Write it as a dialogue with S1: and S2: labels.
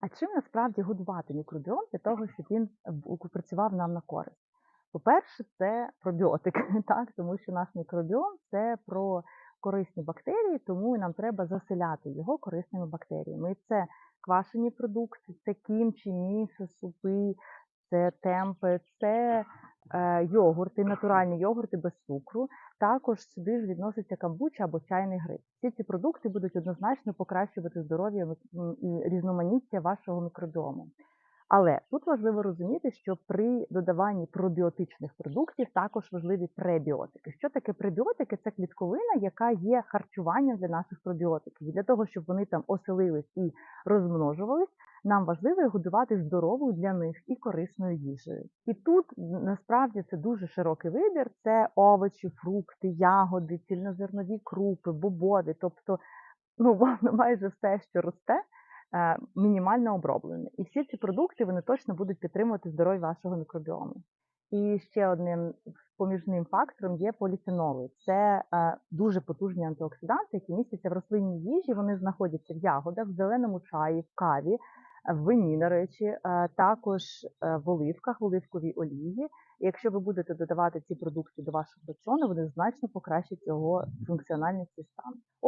S1: А чим насправді годувати мікробіом для того, щоб він бу- працював нам на користь? По-перше, це пробіотик, так, тому що наш мікробіом це про корисні бактерії, тому нам треба заселяти його корисними бактеріями. І це квашені продукти, це кімчі, місо, супи, це темпи, це е, йогурти, натуральні йогурти без цукру. Також сюди ж відноситься камбуча або чайний гриб. Всі ці продукти будуть однозначно покращувати здоров'я і різноманіття вашого мікробіому. Але тут важливо розуміти, що при додаванні пробіотичних продуктів також важливі пребіотики. Що таке пребіотики? Це клітковина, яка є харчуванням для наших пробіотиків. І для того, щоб вони там оселились і розмножувались, нам важливо їх годувати здоровою для них і корисною їжею. І тут насправді це дуже широкий вибір: це овочі, фрукти, ягоди, цільнозернові крупи, бобові, тобто ну, майже все, що росте, е, мінімально оброблене. І всі ці продукти вони точно будуть підтримувати здоров'я вашого мікробіому. І ще одним поміжним фактором є поліфеноли. Це е, дуже потужні антиоксиданти, які містяться в рослинній їжі. Вони знаходяться в ягодах, в зеленому чаї, в каві, в вині, на речі, е, також е, в оливках, в оливковій олії. І якщо ви будете додавати ці продукти до вашого раціону, вони значно покращать його функціональність і стан.